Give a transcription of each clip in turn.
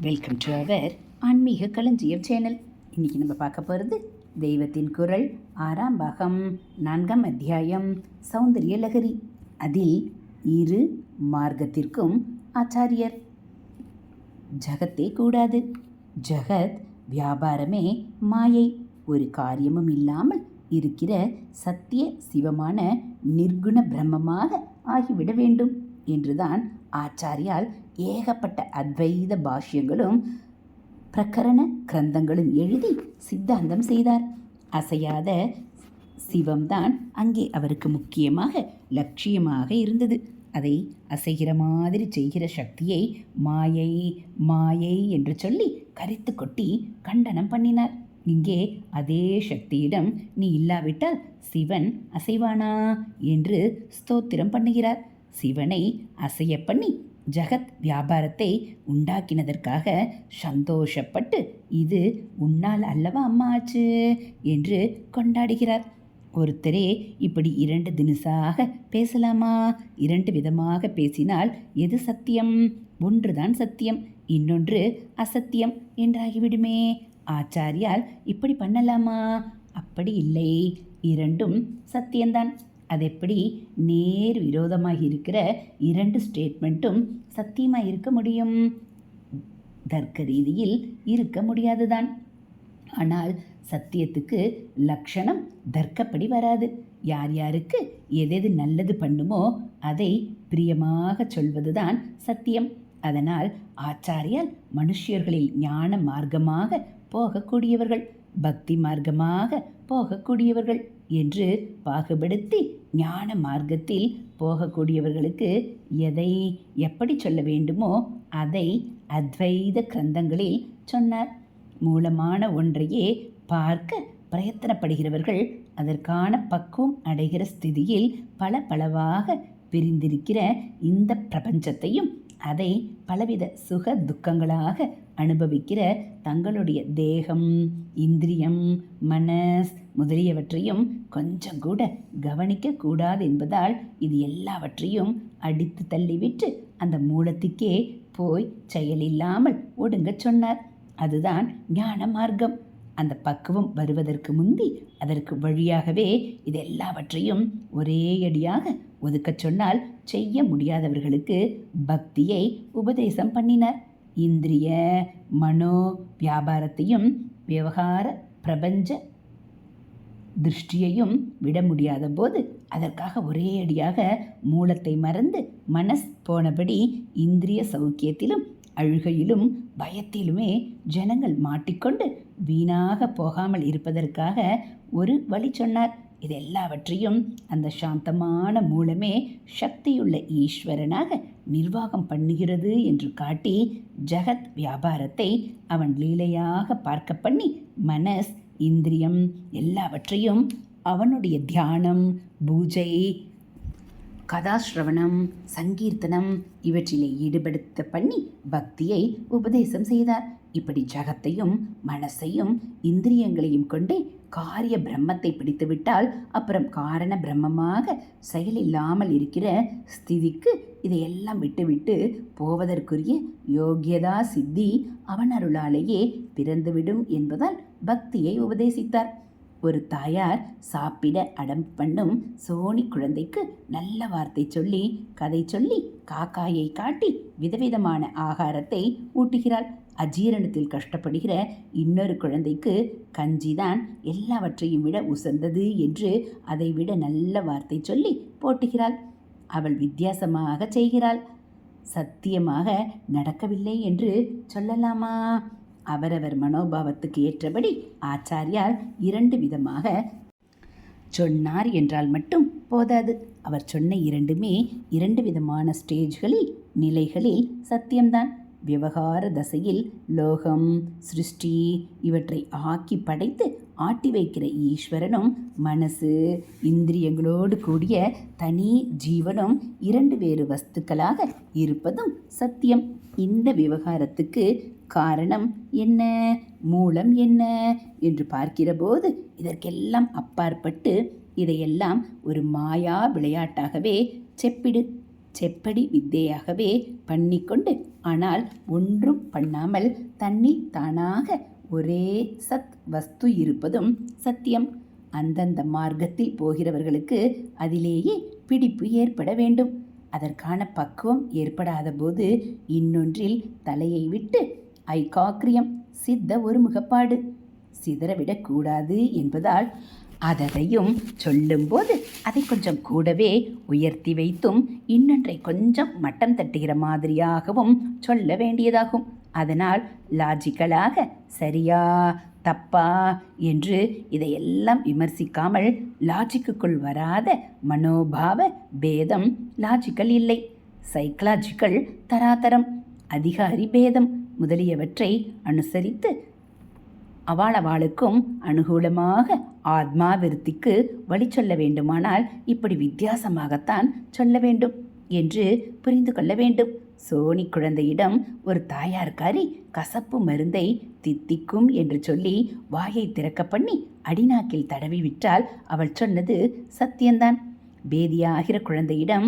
Welcome to our ஆன்மீக களஞ்சியம் channel இன்றைக்கி நம்ம பார்க்க போகிறது தெய்வத்தின் குரல் ஆறாம் பாகம் நான்காம் அத்தியாயம் சௌந்தரிய லகரி அதில் இரு மார்க்கத்திற்கும் ஆச்சாரியர். ஜகத்தே கூடாது. ஜகத் வியாபாரமே மாயை. ஒரு காரியமும் இல்லாமல் இருக்கிற சத்திய சிவமான நிர்குண பிரம்மமாக ஆகிவிட வேண்டும் என்றுதான் ஆச்சாரியால் ஏகப்பட்ட அத்வைத பாஷ்யங்களும் பிரகரண கிரந்தங்களும் எழுதி சித்தாந்தம் செய்தார். அசையாத சிவம்தான் அங்கே அவருக்கு முக்கியமாக லட்சியமாக இருந்தது. அதை அசைகிற மாதிரி செய்கிற சக்தியை மாயை மாயை என்று சொல்லி கரித்து கொட்டி கண்டனம் பண்ணினார். இங்கே அதே சக்தியிடம் நீ இல்லாவிட்டால் சிவன் அசைவானா? என்று ஸ்தோத்திரம் பண்ணுகிறார். சிவனை அசைய பண்ணி ஜகத் வியாபாரத்தை உண்டாக்கினதற்காக சந்தோஷப்பட்டு இது உன்னால் அல்லவா அம்மா ஆச்சு என்று கொண்டாடுகிறார். ஒருத்தரே இப்படி இரண்டு தினசாக பேசலாமா? இரண்டு விதமாக பேசினால் எது சத்தியம்? ஒன்றுதான் சத்தியம் இன்னொன்று அசத்தியம் என்றாகிவிடுமே. ஆச்சாரியால் இப்படி பண்ணலாமா? அப்படி இல்லை. இரண்டும் சத்தியம்தான். அது எப்படி நேர் விரோதமாக இருக்கிற இரண்டு ஸ்டேட்மெண்ட்டும் சத்தியமாக இருக்க முடியும்? தர்க்க ரீதியில் இருக்க முடியாதுதான். ஆனால் சத்தியத்துக்கு லக்ஷணம் தர்க்கப்படி வராது. யார் யாருக்கு எதெது நல்லது பண்ணுமோ அதை பிரியமாக சொல்வதுதான் சத்தியம். அதனால் ஆச்சாரியால் மனுஷியர்களில் ஞான மார்க்கமாக போகக்கூடியவர்கள். பக்தி மார்க்கமாக போகக்கூடியவர்கள் என்று பாகுபடுத்தி ஞான மார்க்கத்தில் போகக்கூடியவர்களுக்கு எதை எப்படி சொல்ல வேண்டுமோ அதை அத்வைத கிரந்தங்களில் சொன்னார். மூலமான ஒன்றையே பார்க்க பிரயத்தனப்படுகிறவர்கள் அதற்கான பக்குவம் அடைகிற ஸ்திதியில் பல பலவாக பிரிந்திருக்கிற இந்த பிரபஞ்சத்தையும் அதை பலவித சுக துக்கங்களாக அனுபவிக்கிற தங்களுடைய தேகம் இந்திரியம் மனஸ் முதலியவற்றையும் கொஞ்சம் கூட கவனிக்க கூடாது என்பதால் இது எல்லாவற்றையும் அடித்து தள்ளிவிட்டு அந்த மூலத்துக்கே போய் செயலில்லாமல் ஒடுங்க சொன்னார். அதுதான் ஞான மார்க்கம். அந்த பக்குவம் வருவதற்கு முந்தி அதற்கு வழியாகவே இது எல்லாவற்றையும் ஒரே அடியாக ஒதுக்கச் சொன்னால் செய்ய முடியாதவர்களுக்கு பக்தியை உபதேசம் பண்ணினார். இந்திரிய மனோ வியாபாரத்தையும் விவகார பிரபஞ்ச திருஷ்டியையும் விட முடியாத போது அதற்காக ஒரே அடியாக மூலத்தை மறந்து மனஸ் போனபடி இந்திரிய சௌக்கியத்திலும் அழுகையிலும் பயத்திலுமே ஜனங்கள் மாட்டிக்கொண்டு வீணாக போகாமல் இருப்பதற்காக ஒரு வழி சொன்னார். இது எல்லாவற்றையும் அந்த சாந்தமான மூலமே சக்தியுள்ள ஈஸ்வரனாக நிர்வாகம் பண்ணுகிறது என்று காட்டி ஜகத் வியாபாரத்தை அவன் லீலையாக பார்க்க பண்ணி மனஸ் இந்திரியம் எல்லாவற்றையும் அவனுடைய தியானம் பூஜை கதாஸ்ரவணம் சங்கீர்த்தனம் இவற்றிலே ஈடுபடுத்த பண்ணி பக்தியை உபதேசம் செய்தார். இப்படி ஜகத்தையும் மனசையும் இந்திரியங்களையும் கொண்டே காரிய பிரம்மத்தை பிடித்துவிட்டால் அப்புறம் காரண பிரம்மமாக செயலில்லாமல் இருக்கிற ஸ்திதிக்கு இதையெல்லாம் விட்டுவிட்டு போவதற்குரிய யோகியதா சித்தி அவன் அருளாலேயே பிறந்துவிடும் என்பதால் பக்தியை உபதேசித்தார். ஒரு தாயார் சாப்பிட அடம் பண்ணும் சோனி குழந்தைக்கு நல்ல வார்த்தை சொல்லி கதை சொல்லி காக்காயை காட்டி விதவிதமான ஆகாரத்தை ஊட்டுகிறாள். அஜீரணத்தில் கஷ்டப்படுகிற இன்னொரு குழந்தைக்கு கஞ்சிதான் எல்லாவற்றையும் விட உசந்தது என்று அதை விட நல்ல வார்த்தை சொல்லி போட்டுகிறாள். அவள் வித்தியாசமாக செய்கிறாள். சத்தியமாக நடக்கவில்லை என்று சொல்லலாமா? அவரவர் மனோபாவத்துக்கு ஏற்றபடி ஆச்சாரியால் இரண்டு விதமாக சொன்னார் என்றால் மட்டும் போதாது. அவர் சொன்ன இரண்டுமே இரண்டு விதமான ஸ்டேஜ்களில் நிலைகளில் சத்தியம்தான். விவகார தசையில் லோகம் சிருஷ்டி இவற்றை ஆக்கி படைத்து ஆட்டி வைக்கிற ஈஸ்வரனும் மனசு இந்திரியங்களோடு கூடிய தனி ஜீவனும் இரண்டு வேறு வஸ்துக்களாக இருப்பதும் சத்தியம். இந்த விவகாரத்துக்கு காரணம் என்ன? மூலம் என்ன? என்று பார்க்கிறபோது இதற்கெல்லாம் அப்பாற்பட்டு இதையெல்லாம் ஒரு மாயா விளையாட்டாகவே செப்பிடு செப்படி வித்தையாகவே பண்ணிக்கொண்டு ஆனால் ஒன்றும் பண்ணாமல் தண்ணி தானாக ஒரே சத் வஸ்து இருப்பதும் சத்தியம். அந்தந்த மார்க்கத்தில் போகிறவர்களுக்கு அதிலேயே பிடிப்பு ஏற்பட வேண்டும். அதற்கான பக்குவம் ஏற்படாத போது இன்னொன்றில் தலையை விட்டு ஐகாக்கிரியம் சித்த ஒரு முகப்பாடு சிதறவிடக்கூடாது என்பதால் அதையும் சொல்லும்போது அதை கொஞ்சம் கூடவே உயர்த்தி வைத்தும் இன்னொன்றை கொஞ்சம் மட்டம் தட்டுகிற மாதிரியாகவும் சொல்ல வேண்டியதாகும். அதனால் லாஜிக்கலாக சரியா தப்பா என்று இதையெல்லாம் விமர்சிக்காமல் லாஜிக்குக்குள் வராத மனோபாவ பேதம் லாஜிக்கல் இல்லை. சைக்கலாஜிக்கல் தராதரம் அதிகாரி பேதம் முதலியவற்றை அனுசரித்து அவாளவாளுக்கும் அனுகூலமாக ஆத்மா விருத்திக்கு வழி சொல்ல வேண்டுமானால் இப்படி வித்தியாசமாகத்தான் சொல்ல வேண்டும் என்று புரிந்து கொள்ள வேண்டும். சோனி குழந்தையிடம் ஒரு தாயார்காரி கசப்பு மருந்தை தித்திக்கும் என்று சொல்லி வாயை திறக்க பண்ணி அடிநாக்கில் தடவி விட்டால் அவள் சொன்னது சத்தியந்தான் பேதியாகிற குழந்தையிடம்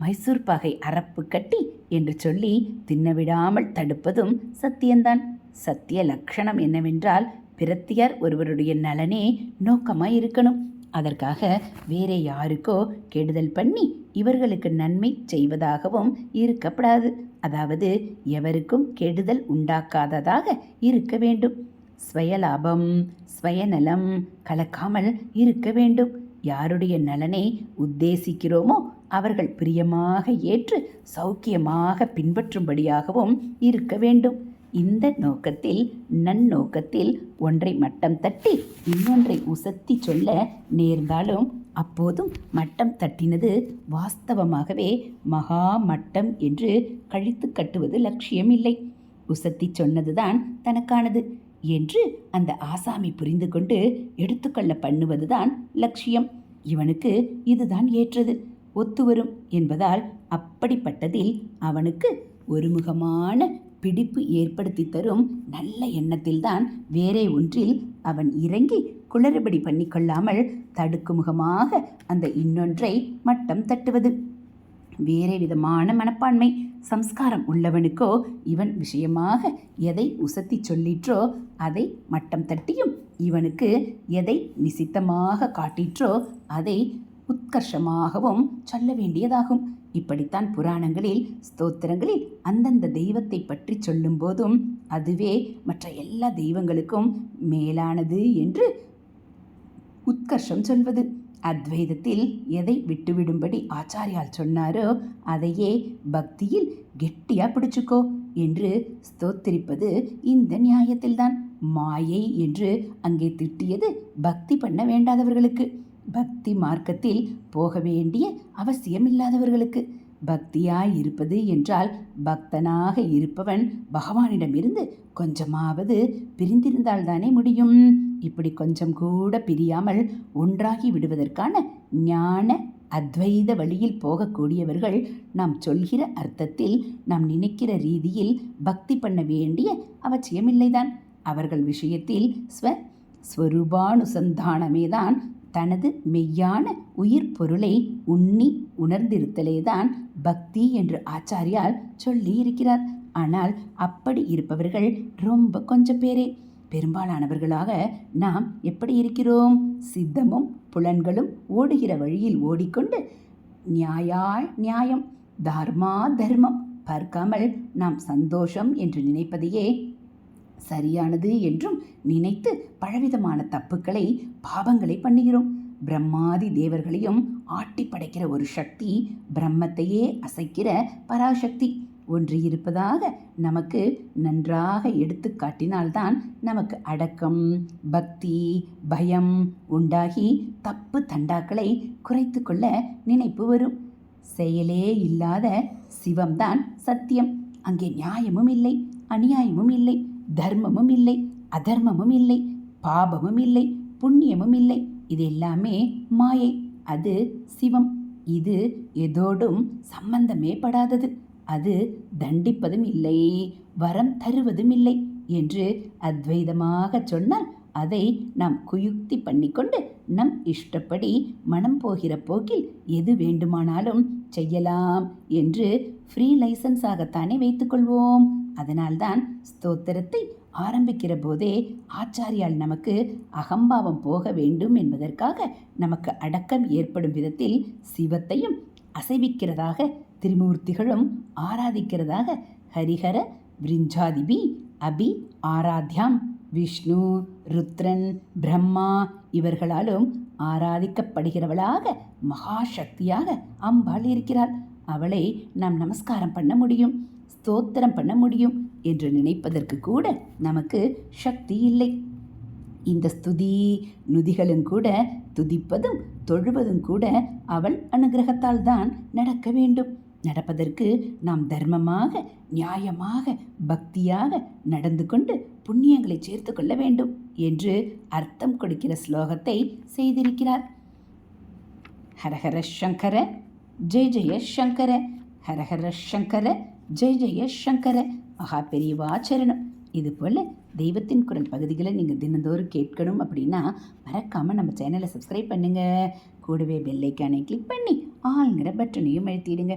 மைசூர் பாகை அரப்பு கட்டி என்று சொல்லி தின்னவிடாமல் தடுப்பதும் சத்தியந்தான் சத்திய லட்சணம் என்னவென்றால் பிரத்தியார் ஒருவருடைய நலனே நோக்கமாய் இருக்கணும் அதற்காக வேற யாருக்கோ கெடுதல் பண்ணி இவர்களுக்கு நன்மை செய்வதாகவும் இருக்கப்படாது. அதாவது எவருக்கும் கெடுதல் உண்டாக்காததாக இருக்க வேண்டும். ஸ்வயலாபம் ஸ்வயநலம் கலக்காமல் இருக்க வேண்டும். யாருடைய நலனை உத்தேசிக்கிறோமோ அவர்கள் பிரியமாக ஏற்று சௌக்கியமாக பின்பற்றும்படியாகவும் இருக்க வேண்டும். இந்த நோக்கத்தில் நன்னோக்கத்தில் ஒன்றை மட்டம் தட்டி இன்னொன்றை உசத்தி சொல்ல நேர்ந்தாலும் அப்போதும் மட்டம் தட்டினது வாஸ்தவமாகவே மகா மட்டம் என்று கழித்து கட்டுவது லட்சியம் இல்லை உசத்தி சொன்னதுதான் தனக்கானது என்று அந்த ஆசாமி புரிந்து கொண்டு எடுத்துக்கொள்ள பண்ணுவதுதான் லட்சியம். இவனுக்கு இதுதான் ஏற்றது. ஒத்துவரும் என்பதால் அப்படிப்பட்டதில் அவனுக்கு ஒருமுகமான பிடிப்பு ஏற்படுத்தி தரும் நல்ல எண்ணத்தில்தான் வேறே ஒன்றில் அவன் இறங்கி குளறுபடி பண்ணிக்கொள்ளாமல் தடுக்குமுகமாக அந்த இன்னொன்றை மட்டம் தட்டுவது. வேறே விதமான மனப்பான்மை சம்ஸ்காரம் உள்ளவனுக்கோ இவன் விஷயமாக எதை உசத்தி சொல்லிற்றோ அதை மட்டம் தட்டியும் இவனுக்கு எதை நிசித்தமாக காட்டிற்றோ அதை உத்கர்ஷமாகவும் சொல்ல வேண்டியதாகும். இப்படித்தான் புராணங்களில் ஸ்தோத்திரங்களில் அந்தந்த தெய்வத்தை பற்றி சொல்லும் போதும் அதுவே மற்ற எல்லா தெய்வங்களுக்கும் மேலானது என்று உத்கர்ஷம் சொல்வது. அத்வைதத்தில் எதை விட்டுவிடும்படி ஆச்சாரியால் சொன்னாரோ அதையே பக்தியில் கெட்டியா பிடிச்சுக்கோ என்று ஸ்தோத்திரிப்பது இந்த நியாயத்தில்தான். மாயை என்று அங்கே திட்டியது பக்தி பண்ண வேண்டாதவர்களுக்கு. பக்தி மார்க்கத்தில் போக வேண்டிய அவசியம் இல்லாதவர்களுக்கு பக்தியாய் இருப்பது என்றால் பக்தனாக இருப்பவன் பகவானிடமிருந்து கொஞ்சமாவது பிரிந்திருந்தால்தானே முடியும். இப்படி கொஞ்சம் கூட பிரியாமல் ஒன்றாகி விடுவதற்கான ஞான அத்வைத வழியில் போகக்கூடியவர்கள் நாம் சொல்கிற அர்த்தத்தில் நாம் நினைக்கிற ரீதியில் பக்தி பண்ண வேண்டிய அவசியமில்லைதான். அவர்கள் விஷயத்தில் ஸ்வ ஸ்வரூபானுசந்தானமே தான் தனது மெய்யான உயிர் பொருளை உண்ணி உணர்ந்திருத்தலேதான் பக்தி என்று ஆச்சாரியால் சொல்லி இருக்கிறார் ஆனால் அப்படி இருப்பவர்கள் ரொம்ப கொஞ்சம் பேரே. பெரும்பாலானவர்களாக நாம் எப்படி இருக்கிறோம்? சித்தமும் புலன்களும் ஓடுகிற வழியில் ஓடிக்கொண்டு நியாயாய் நியாயம் தர்மா தர்மம் பார்க்காமல் நாம் சந்தோஷம் என்று நினைப்பதையே சரியானது என்றும் நினைத்து பலவிதமான தப்புக்களை பாவங்களை பண்ணுகிறோம். பிரம்மாதி தேவர்களையும் ஆட்டி படைக்கிற ஒரு சக்தி பிரம்மத்தையே அசைக்கிற பராசக்தி. ஒன்று இருப்பதாக நமக்கு நன்றாக எடுத்து காட்டினால்தான் நமக்கு அடக்கம் பக்தி பயம் உண்டாகி தப்பு தண்டாக்களை குறைத்து கொள்ள நினைப்பு வரும். செயலே இல்லாத சிவம்தான் சத்தியம். அங்கே நியாயமும் இல்லை அநியாயமும் இல்லை. தர்மமும் இல்லை அதர்மமும் இல்லை பாபமும் இல்லை புண்ணியமும் இல்லை. இது எல்லாமே மாயை அது சிவம். இது எதோடும் சம்பந்தமே படாதது. அது தண்டிப்பதும் இல்லை வரம் தருவதும் இல்லை என்று அத்வைதமாக சொன்னால் அதை நாம் குயுக்தி பண்ணிக்கொண்டு நம் இஷ்டப்படி மனம் போகிற போக்கில் எது வேண்டுமானாலும் செய்யலாம் என்று ஃப்ரீ லைசன்ஸாகத்தானே வைத்துக்கொள்வோம் அதனால்தான் ஸ்தோத்திரத்தை ஆரம்பிக்கிற போதே ஆச்சாரியால் நமக்கு அகம்பாவம் போக வேண்டும் என்பதற்காக நமக்கு அடக்கம் ஏற்படும் விதத்தில் சிவத்தையும் அசைவிக்கிறதாக திரிமூர்த்திகளும் ஆராதிக்கிறதாக ஹரிஹர விரிஞ்சாதிபி அபி ஆராத்யாம் விஷ்ணு ருத்ரன் பிரம்மா இவர்களாலும் ஆராதிக்கப்படுகிறவளாக மகாசக்தியாக அம்பாள் இருக்கிறாள். அவளை நாம் நமஸ்காரம் பண்ண முடியும். ஸ்தோத்திரம் பண்ண முடியும் என்று நினைப்பதற்கு கூட நமக்கு சக்தி இல்லை. இந்த ஸ்துதி நுதிகளும் கூட துதிப்பதும் தொழுவதும் கூட அவள் அனுகிரகத்தால் தான் நடக்க வேண்டும். நடப்பதற்கு நாம் தர்மமாக நியாயமாக பக்தியாக நடந்து கொண்டு புண்ணியங்களை சேர்த்து கொள்ள வேண்டும் என்று அர்த்தம் கொடுக்கிற ஸ்லோகத்தை செய்திருக்கிறார். ஹரஹர சங்கர ஜெய ஜெய சங்கர ஹரஹர சங்கர ஜெய் ஜெய சங்கர மகா பெரியவாச்சரணம் இது போல் தெய்வத்தின் குரல் பகுதிகளை நீங்கள் தினந்தோறும் கேட்கணும் அப்படின்னா மறக்காமல் நம்ம சேனலை சப்ஸ்கிரைப் பண்ணுங்கள் கூடவே பெல்லைக்கானை கிளிக் பண்ணி ஆளுங்கிற பட்டனையும் அழுத்திடுங்க.